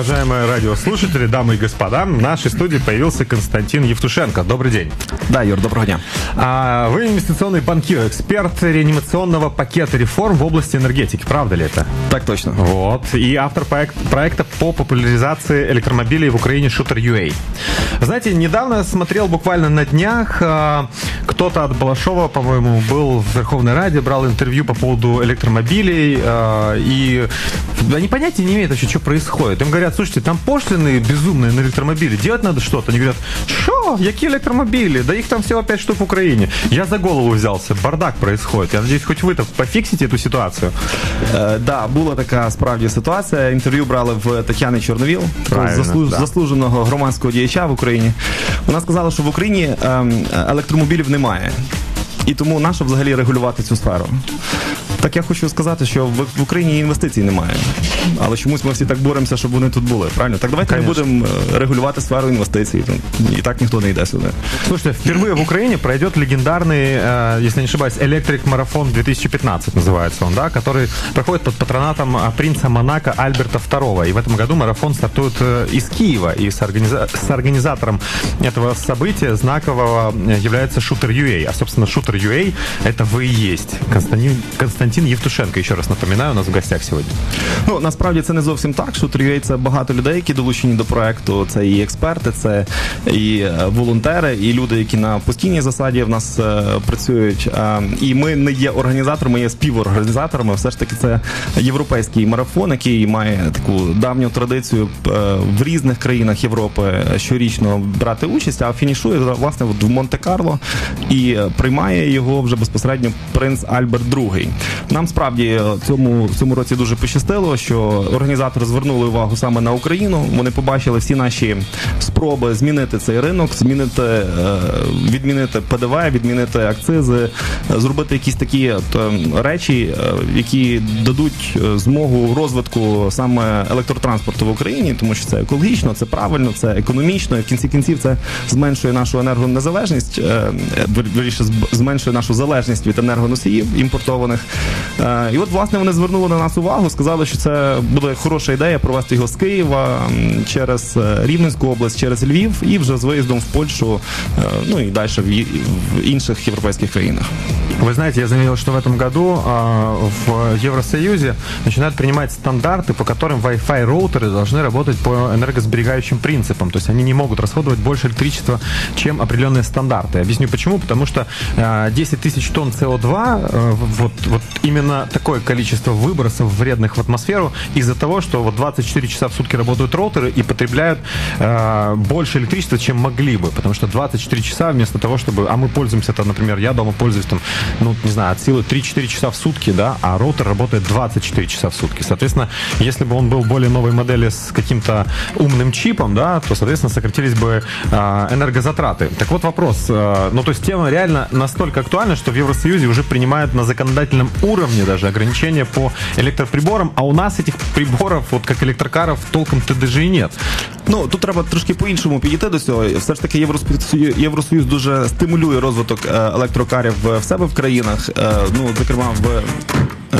уважаемые радиослушатели, дамы и господа. В нашей студии появился Константин Евтушенко. Добрый день. Да, Юр, доброго дня. А, вы инвестиционный банкир, эксперт реанимационного пакета реформ в области энергетики. Правда ли это? Так точно. Вот. И автор проект, проекта по популяризации электромобилей в Украине Shooter UA. Знаете, недавно смотрел буквально на днях, а, кто-то от Балашова, по-моему, был в Верховной Раде, брал интервью по поводу электромобилей, а, и они понятия не имеют вообще, что происходит. Им говорят, слушайте, там пошлины безумные на электромобили, делать надо что-то. Они говорят, что? Какие электромобили? Да их там всего 5 штук в Украине. Я за голову взялся, бардак происходит. Я надеюсь, хоть вы-то пофіксите эту ситуацію. Е, да, була така справді ситуація. Інтерв'ю брали в Тетяни Чорновіл, такого Правильно, заслуж- да. заслуженого громадського діяча в Україні. Вона сказала, що в Україні ем, електромобілів немає. І тому нащо взагалі регулювати цю сферу? Так я хочу сказати, що в, в Україні інвестицій немає. Але чомусь ми всі так боремося, щоб вони тут були. Правильно? Так давайте не Конечно. будемо е, регулювати сферу інвестицій. І так ніхто не йде сюди. Слушайте, впервые в Украине пройдет легендарный, э, если не ошибаюсь, Электрик Марафон 2015 называется он, да, который проходит под патронатом э, принца Монако Альберта II. И в этом году марафон стартует э, из Киева. И с, организа- с организатором этого события знакового э, является Shooter UA. А, собственно, Shooter UA это вы и есть. Константин, Константин Евтушенко, еще раз напоминаю, у нас в гостях сегодня. Ну насправді це не зовсім так. Шутерює це багато людей, які долучені до проекту. Це і експерти, це і е, волонтери, і люди, які на постійній засаді в нас е, працюють. Е, і ми не є організаторами, є співорганізаторами. Все ж таки, це європейський марафон, який має таку давню традицію е, в різних країнах Європи щорічно брати участь, а фінішує власне в Монте-Карло і е, приймає його вже безпосередньо принц Альберт II. Нам справді е, цьому цьому році дуже пощастило, що організатори звернули увагу саме на Україну. Вони побачили всі наші спроби змінити цей ринок, змінити е, відмінити ПДВ, відмінити акцизи, зробити якісь такі от, е, речі, які дадуть змогу розвитку саме електротранспорту в Україні, тому що це екологічно, це правильно, це економічно. І в кінці кінців це зменшує нашу енергонезалежність, вірніше зменшує нашу залежність від енергоносіїв імпортованих. Е, І от власне вони звернули на нас увагу, сказали, що це буде хороша ідея провести його з Києва м, через е, Рівненську область, через Львів і вже з виїздом в Польщу, е, ну і далі в ї- в інших європейських країнах. Вы знаете, я заметил, что в этом году а, в Евросоюзе начинают принимать стандарты, по которым Wi-Fi роутеры должны работать по энергосберегающим принципам. То есть они не могут расходовать больше электричества, чем определенные стандарты. Объясню почему. Потому что а, 10 тысяч тонн СО2, э, вот, вот именно такое количество выбросов вредных в атмосферу из-за того, что вот 24 часа в сутки работают роутеры и потребляют э, больше электричества, чем могли бы. Потому что 24 часа вместо того, чтобы... А мы пользуемся, это, например, я дома пользуюсь там, ну, не знаю, от силы 3-4 часа в сутки, да, а роутер работает 24 часа в сутки. Соответственно, если бы он был более новой модели с каким-то умным чипом, да, то, соответственно, сократились бы э, энергозатраты. Так вот вопрос. э, ну, то есть тема реально настолько актуальна, что в Евросоюзе уже принимают на законодательном уровне даже ограничения по электроприборам, а у нас этих приборов, вот как электрокаров, толком-то даже и нет. Ну тут треба трошки по-іншому підійти до цього. Все ж таки, Євросоюз, Євросоюз дуже стимулює розвиток е, електрокарів в в себе в країнах. Е, Ну, зокрема, в е, да,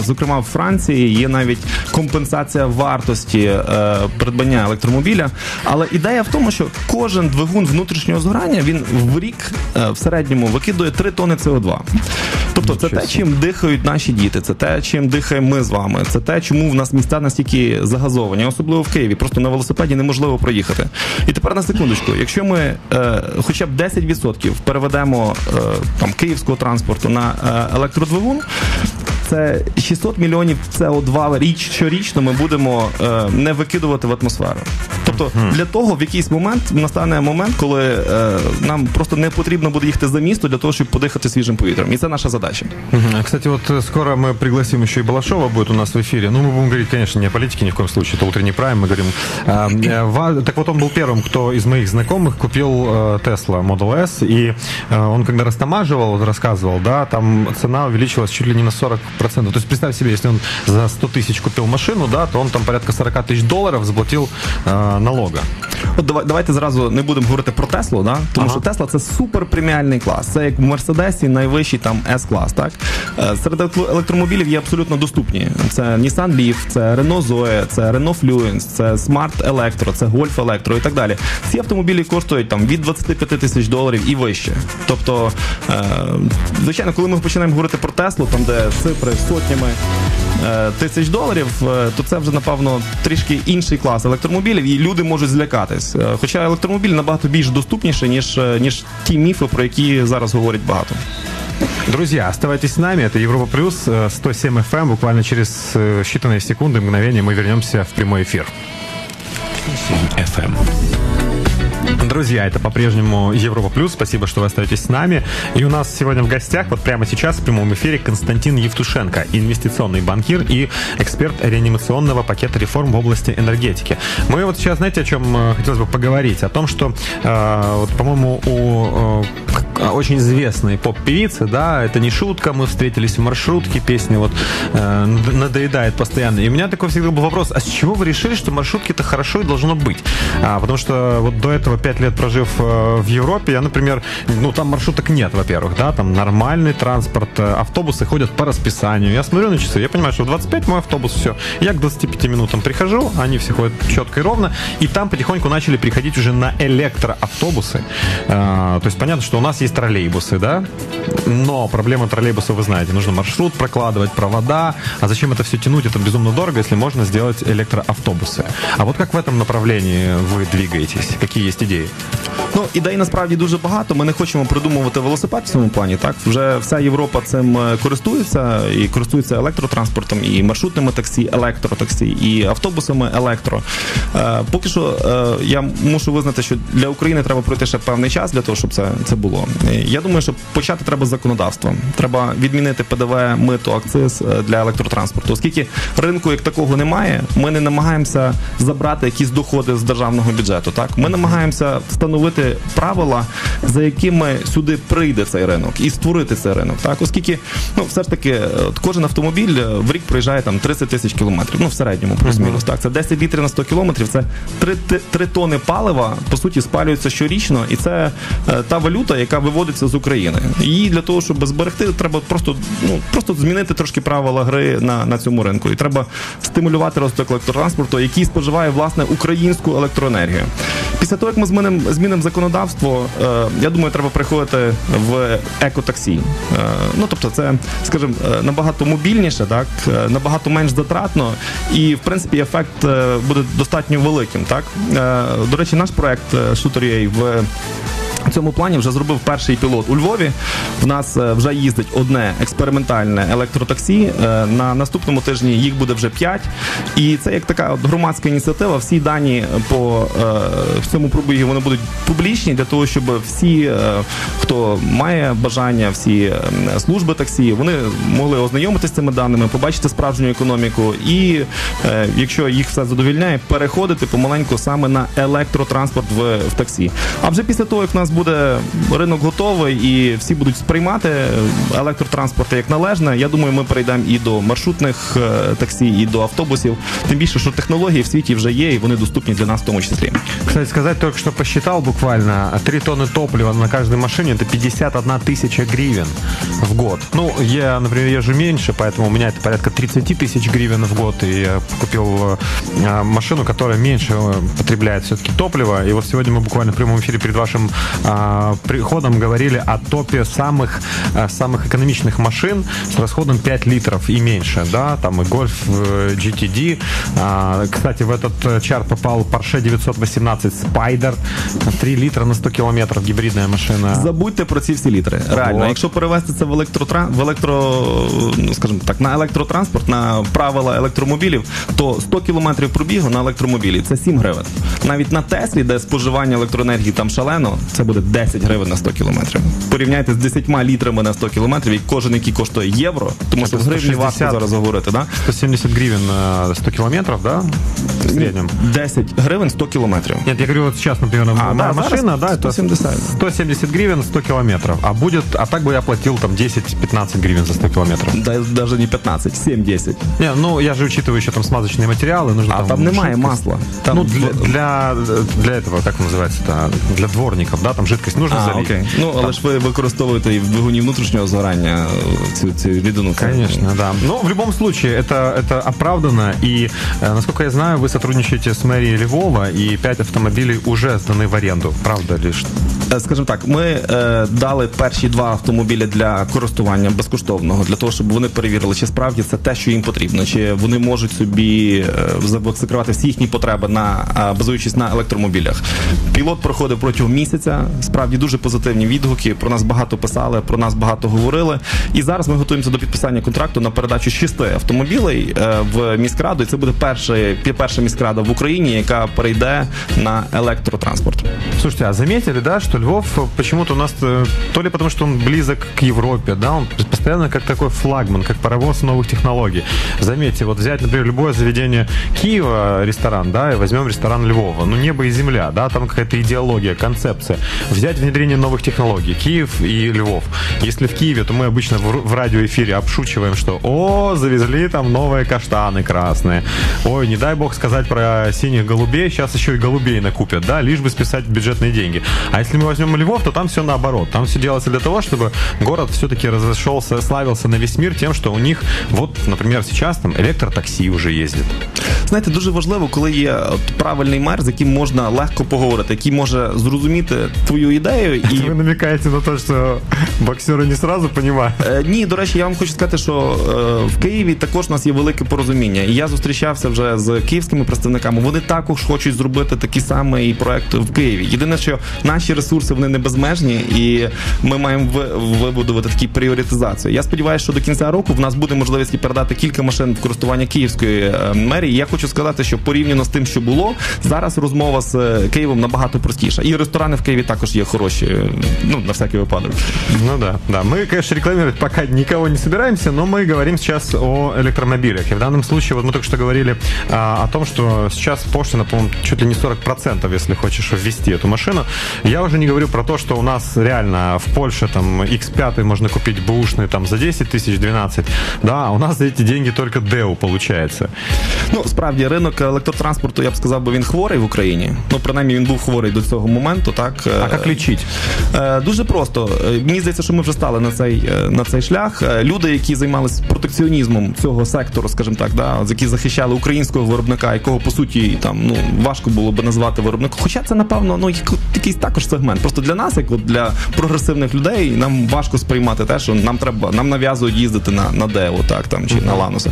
зокрема в Франції є навіть компенсація вартості е, придбання електромобіля. Але ідея в тому, що кожен двигун внутрішнього згорання він в рік е, в середньому викидує 3 тони СО2. Тобто це те, чим дихають наші діти, це те, чим дихаємо ми з вами. Це те, чому в нас міста настільки загазовані, особливо в Києві. Просто на велосипеді неможливо проїхати. І тепер на секундочку, якщо ми е, хоча б 10% переведемо е, там київського транспорту на е, електродвигун. Yeah. Це 600 мільйонів СО2 річ щорічно ми будемо е, не викидувати в атмосферу. Тобто для того в якийсь момент настане момент, коли е, нам просто не потрібно буде їхати за місто для того, щоб подихати свіжим повітрям. І це наша задача. Мгм. Кстати, вот э, скоро мы пригласим еще и Балашова будет у нас в эфире. Ну, мы будем говорить, конечно, не о политике ни в коем случае, это утренний прайм, мы говорим. а, э, ва- Так вот, он был первым, кто из моих знакомых купил э, Tesla Model S, и э, он когда растамаживал, вот рассказывал, да, там цена увеличилась чуть ли не на 40%. То есть представь себе, если он за 100 тысяч купил машину, да, то он там порядка 40 тысяч долларов заплатил э, налога. От давай- давайте зразу не будемо говорити про Теслу, да? тому Ага. що Тесла це супер преміальний клас. Це як в Мерседесі найвищий там S-клас. Так? Е, Серед електромобілів є абсолютно доступні. Це Nissan Leaf, це Renault Zoe, це Renault Fluence, це Smart Electro, це Golf Electro і так далі. Ці автомобілі коштують там від 25 тисяч доларів і вище. Тобто, е, звичайно, коли ми починаємо говорити про Теслу, там де цифри сотнями е, тисяч доларів, то це вже напевно трішки інший клас електромобілів, і люди можуть злякатись Е, Хоча електромобіль набагато більш доступніший, ніж, е, ніж ті міфи, про які зараз говорять багато. Друзья, оставайтесь с нами. Это Европа Плюс, э, 107 FM. Буквально через э, считанные секунды, мгновения мы вернемся в прямой эфир. FM. Друзья, это по-прежнему Европа Плюс. Спасибо, что вы остаетесь с нами. И у нас сегодня в гостях, вот прямо сейчас в прямом эфире, Константин Евтушенко, инвестиционный банкир и эксперт реанимационного пакета реформ в области энергетики. Мы вот сейчас, знаете, о чем э, хотелось бы поговорить? О том, что, э, вот, по-моему, у э, очень известной поп-певицы, да, это не шутка, мы встретились в маршрутке, песня вот э, над- надоедает постоянно. И у меня такой всегда был вопрос, а с чего вы решили, что маршрутки это хорошо и должно быть? А, потому что вот до этого пять лет прожив э, в Европе, я, например, ну там маршруток нет, во-первых, да, там нормальный транспорт, э, автобусы ходят по расписанию. Я смотрю на часы, я понимаю, что в 25 мой автобус, все. Я к 25 минутам прихожу, они все ходят четко и ровно, и там потихоньку начали приходить уже на электроавтобусы. А, то есть понятно, что у нас есть троллейбусы, да, но проблема троллейбуса, вы знаете, нужно маршрут прокладывать, провода, а зачем это все тянуть, это безумно дорого, если можно сделать электроавтобусы. А вот как в этом направлении вы двигаетесь? Какие есть идеи? Ну, ідей насправді дуже багато. Ми не хочемо придумувати велосипед в цьому плані. Так вже вся Європа цим е, користується і користується електротранспортом, і маршрутними таксі, електротаксі, і автобусами електро. Е, поки що е, я мушу визнати, що для України треба пройти ще певний час для того, щоб це, це було. Я думаю, що почати треба з законодавства. Треба відмінити ПДВ, мито, акциз е, для електротранспорту. Оскільки ринку як такого немає, ми не намагаємося забрати якісь доходи з державного бюджету. Так ми намагаємося встановити правила, за якими сюди прийде цей ринок, і створити цей ринок. Так, оскільки ну все ж таки е, кожен автомобіль е, в рік проїжджає там 30 тисяч кілометрів. Ну в середньому плюс-мінус. Так, це 10 літрів на 100 кілометрів. Це 3, 3 тони палива по суті спалюється щорічно, і це та валюта, яка виводиться з України. Її для того, щоб зберегти, треба просто ну просто змінити трошки правила гри на, на цьому ринку. І треба стимулювати розвиток електротранспорту, який споживає власне українську електроенергію. Після того, як ми змінимо змінимо законодавство, е, я думаю, треба приходити в екотаксі. Е, ну тобто, це, скажімо, е, набагато мобільніше, так е, набагато менш затратно, і в принципі ефект е, буде достатньо великим. Так Е, до речі, наш проект е, в в цьому плані вже зробив перший пілот у Львові. В нас е, вже їздить одне експериментальне електротаксі. Е, На наступному тижні їх буде вже п'ять. І це як така от громадська ініціатива. Всі дані по е, в цьому пробігі вони будуть публічні для того, щоб всі, хто має бажання, всі служби таксі, вони могли ознайомитися з цими даними, побачити справжню економіку, і якщо їх все задовільняє, переходити помаленьку саме на електротранспорт в, в таксі. А вже після того, як у нас буде ринок готовий і всі будуть сприймати електротранспорт як належне, я думаю, ми перейдемо і до маршрутних е, таксі, і до автобусів. Тим більше, що технології в світі вже є, і вони доступні для нас в тому числі. Кстати сказать, только что посчитал буквально, 3 тонны топлива на каждой машине это 51 тысяча гривен в год. Ну, я, например, езжу меньше, поэтому у меня это порядка 30 тысяч гривен в год, и я купил э, машину, которая меньше э, потребляет все-таки топлива. И вот сегодня мы буквально в прямом эфире перед вашим э, приходом говорили о топе самых, э, самых экономичных машин с расходом 5 литров и меньше, да, там и Golf э, GTD. А, Кстати, в этот э, чарт попал Porsche 918 Spider, 3 литра на 100 километров, гибридная машина. Забудьте про ці всі літри. Реально, Вот. якщо перевести це в електротра... в електро, ну скажімо так, на електротранспорт, на правила електромобілів, то 100 кілометрів пробігу на електромобілі це 7 гривень. Навіть на Теслі, де споживання електроенергії там шалено, це буде 10 гривень на 100 кілометрів. Порівняйте з 10 літрами на 100 кілометрів, і кожен який коштує євро, тому що в Це гривні важко 160. зараз говорити, да? 170 гривен на 100 километров, да? в среднем? 10 гривень 100 кілометрів. Нет, я говорю, вот сейчас, например, А, моя да, машина, да, это 170. 170 гривен 100 километров. А будет, а так бы я платил там 10-15 гривен за 100 километров. Да, Даже не 15, 7-10. Не, ну я же учитываю еще там смазочные материалы, нужно А там немає жидкость. масла. Там ну, для, для, для этого, как называется это, для дворников, да, там жидкость нужно А, залить. окей. Ну, але ж ви використовуєте і в двигуні внутрішнього згорання е, цю, цю рідину. Це- Конечно, да. Но в любом случае это, это оправдано. И, э, насколько я знаю, вы сотрудничаете с мэрией Львова, и 5 автомобилей уже сданы в аренду. Правда ли? что- Е, Скажімо так, ми е, дали перші два автомобілі для користування безкоштовного, для того, щоб вони перевірили, чи справді це те, що їм потрібно, чи вони можуть собі е, зак- закривати всі їхні потреби на е, базуючись на електромобілях. Пілот проходив протягом місяця. Справді дуже позитивні відгуки. Про нас багато писали, про нас багато говорили. І зараз ми готуємося до підписання контракту на передачу шести автомобілей е, в міськраду. І це буде перший, перша міськрада в Україні, яка перейде на електротранспорт. Слушайте, а заметили, да, что Львов э, почему-то у нас, э, то ли потому, что он близок к Европе, да, он постоянно как такой флагман, как паровоз новых технологий. Заметьте, вот взять, например, любое заведение Киева, ресторан, да, и возьмем ресторан Львова, ну, небо и земля, да, там какая-то идеология, концепция. Взять внедрение новых технологий, Киев и Львов. Если в Киеве, то мы обычно в, в радиоэфире обшучиваем, что, о, завезли там новые каштаны красные. Ой, не дай бог сказать про синих голубей, сейчас еще и голубей накупят, да, лишь бы списать бюджетные деньги. А если мы возьмем Львов, то там все наоборот. Там все делается для того, чтобы город все-таки разошелся, славился на весь мир тем, что у них, вот, например, сейчас там электротакси уже ездит. Знаєте, дуже важливо, коли є от правильний мер, з яким можна легко поговорити, який може зрозуміти твою ідею. І Вы намекаете на то, что боксеры не сразу понимают. Е, ні, до речі, я вам хочу сказати, що е, в Києві також у нас є велике порозуміння. І я зустрічався вже з київськими представниками. Вони також хочуть зробити такий самий проект в Києві. Єдине, що наші ресурси вони не безмежні, і ми маємо вибудувати такі пріоритизацію. Я сподіваюся, що до кінця року в нас буде можливість передати кілька машин в користування київської е, мерії. Я хочу сказати, що порівняно з тим, що було, зараз розмова з Києвом набагато простіша. І ресторани в Києві також є хороші. е, Ну на всякий випадок. Ну да, да. Мы, конечно, рекламировать пока никого не собираемся, но мы говорим сейчас о электромобилях. И в данном случае, вот мы только что говорили а, о том, что сейчас пошлина, по-моему, чуть ли не 40%, если хочешь ввести эту машину. Я уже не говорю про то, что у нас реально в Польше там X5 можно купить бушный там за 10 тысяч, 12. Да, а у нас за эти деньги только Deo получается. Ну, справді, ринок електротранспорту, я б сказав, би він хворий в Україні. Ну, принаймні, він був хворий до цього моменту, так. А Как лечить? Е, Дуже просто. Е, Мені здається, що ми вже стали на цей, е, на цей шлях. Люди, які займалися протекціонізмом цього сектору, скажімо так, да, які захищали українського виробника, якого по суті там ну важко було би назвати виробником. Хоча це, напевно, ну якийсь також сегмент. Просто для нас, як от для прогресивних людей, нам важко сприймати те, що нам треба, нам нав'язують їздити на, на Део, так там чи на Лануса.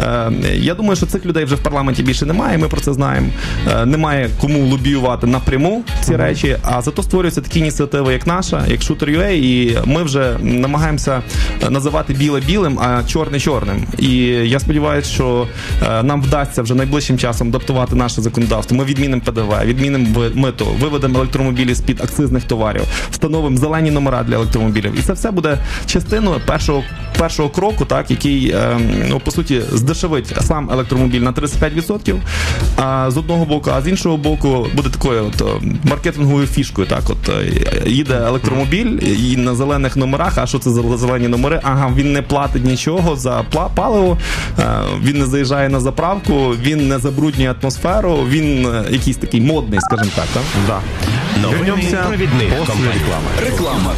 Е, я думаю, що цих людей вже в парламенті більше немає. Ми про це знаємо. Е, немає кому лобіювати напряму ці речі. А зато створюються такі ініціативи, як наша, як Shooter.ua, і ми вже намагаємося називати біле білим, а чорне чорним. І я сподіваюся, що е, нам вдасться вже найближчим часом адаптувати наше законодавство. Ми відмінимо ПДВ, відмінимо мито, виведемо електромобілі з під акцизних товарів, встановимо зелені номера для електромобілів. І це все буде частиною першого першого кроку, так який е, ну по суті здешевить сам електромобіль на 35%. А з одного боку, а з іншого боку, буде такою от е, маркетинговою фішкою Так, от е, їде електромобіль і на зелених номерах. А що це за зелені номери? Ага, він не платить нічого за пла- паливо, е, він не заїжджає на заправку, він не забруднює атмосферу. Він е, якийсь такий модний, скажімо так. так? Да. Вернемся провідник после компанії. рекламы. Реклама.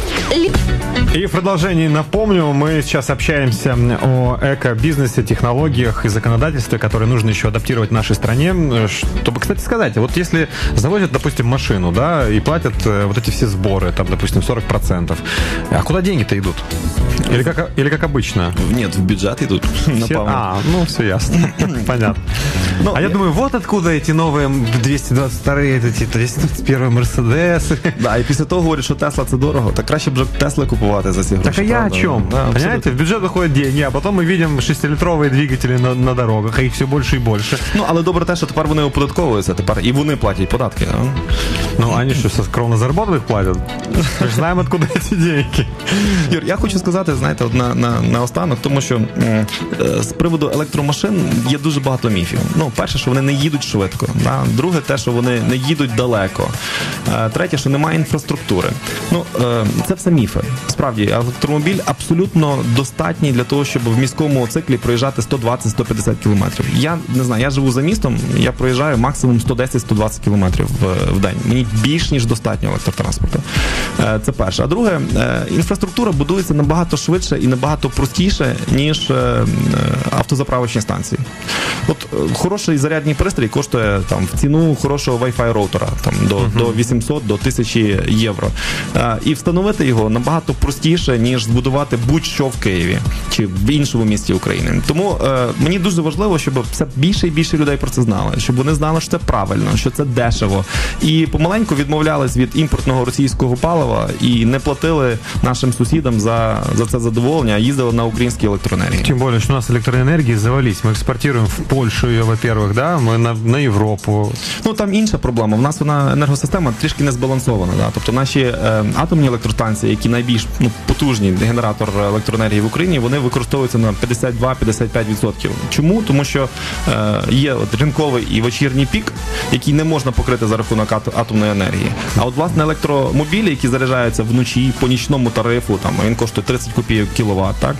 И в продолжении напомню, мы сейчас общаемся о эко-бизнесе, технологиях и законодательстве, которые нужно еще адаптировать в нашей стране. Э, Чтобы, кстати, сказать, вот если завозят, допустим, машину, да, и платят э, вот эти все сборы, там, допустим, 40%, а куда деньги-то идут? Или как, или как обычно? Ні, в бюджет йдуть. Все- Напевно. А, ну все ясно. Понятно. Ну, а я я- думаю, вот откуда эти новые 222 эти 221 Мерседесы. Да, і після того говорять, що Тесла це дорого, так краще б вже Тесла купувати за ці гроші. Так а я о правда? чем? Да, Понимаете, абсолютно. в бюджет выходят деньги, а потом мы видим 6-литровые двигатели на, на дорогах, а их все больше и больше. Ну, але добре те, що тепер вони оподатковуються, тепер і вони платять податки. А? Ну, они что, со скромно заработанных платят? Мы же знаем, откуда эти деньги. Юр, я хочу сказати, знаєте, от на, на, на останок, тому що е, з приводу електромашин є дуже багато міфів. Ну, перше, що вони не їдуть швидко. Да? Друге, те, що вони не їдуть далеко. Е, Третє, що немає інфраструктури. Ну, е, це все міфи. Справді, електромобіль абсолютно достатній для того, щоб в міському циклі проїжджати 120-150 кілометрів. Я не знаю, я живу за містом, я проїжджаю максимум 110-120 кілометрів в, в день. Мені більш ніж достатньо електротранспорту. Е, Це перше. А друге, е, інфраструктура будується набагато швидше і набагато простіше, ніж е, е, автозаправочні станції. От е, хороший зарядний пристрій коштує там в ціну хорошого Wi-Fi роутера там до, до 800 до 1000 євро. Е, І встановити його набагато простіше, ніж збудувати будь-що в Києві чи в іншому місті України. Тому е, мені дуже важливо, щоб все більше і більше людей про це знали, щоб вони знали, що це правильно, що це дешево, і помаленьку відмовлялись від імпортного російського палива і не платили нашим сусідам за, за це задоволення, а їздили на українській електроенергії. Тем более, что у нас электроэнергии завались. Мы экспортируем в Польшу ее, во-первых, да, мы на, на Европу. Ну там інша проблема. В нас вона енергосистема трішки не збалансована. Да? Тобто наші е, атомні електростанції, які найбільш ну, потужні генератор електроенергії в Україні, вони використовуються на 52-55%. Чому? Тому що е, є от ринковий і вечірній пік, який не можна покрити за рахунок ат- атомної енергії. А от власне електромобілі, які заряджаються вночі по нічному тарифу, там він коштує 30 копійок кіловат, так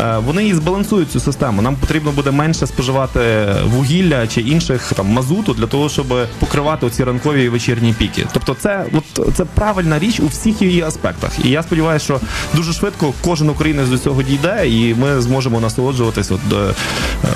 е, вони і збалансують цю систему. Нам потрібно буде менше споживати вугілля чи інших там мазуту для того, щоб покривати оці ранкові і вечірні піки. Тобто, це от це правильна річ у всіх її аспектах. І я сподіваюся, що дуже швидко кожен українець до цього дійде, і ми зможемо насолоджуватись от е,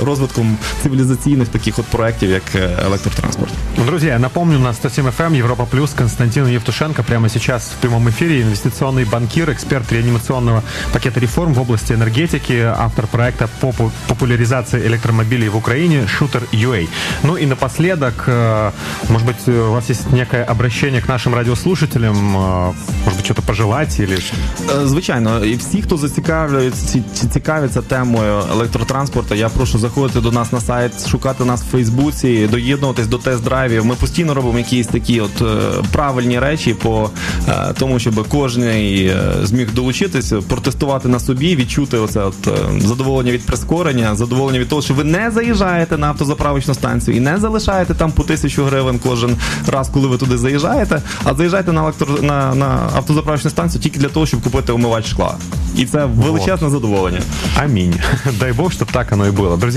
розвитком цивілізаційних таких от проєктів, як е, електротранспорт. Друзья, я напомню, на 107 FM Европа Плюс Константин Евтушенко прямо сейчас в прямом эфире инвестиционный банкир, эксперт реанимационного пакета реформ в области энергетики, автор проекта по пу- популяризации электромобилей в Украине Shooter UA. Ну и напоследок, э, может быть, э, у вас есть некое обращение к нашим радиослушателям, э, может быть, что-то пожелать или... Е, Звичайно, і всі, хто зацікавлюється чи цікавиться темою електротранспорту, я прошу заходити до нас на сайт, шукати нас в Фейсбуці, доєднуватись до тест-драйвів. Ми постійно робимо якісь такі от е, правильні речі по е, тому, щоб кожен е, зміг долучитись, протестувати на собі, відчути оце от е, задоволення від прискорення, задоволення від того, що ви не заїжджаєте на автозаправочну станцію і не залишаєте там по тисячу гривень кожен раз, коли ви туди заїжджаєте, а заїжджаєте на електро на, на автозаправочну станцію тільки для того, щоб купити умивач шкла. І це величезне задоволення. Амінь. Дай бог, щоб так оно і було. Друзья,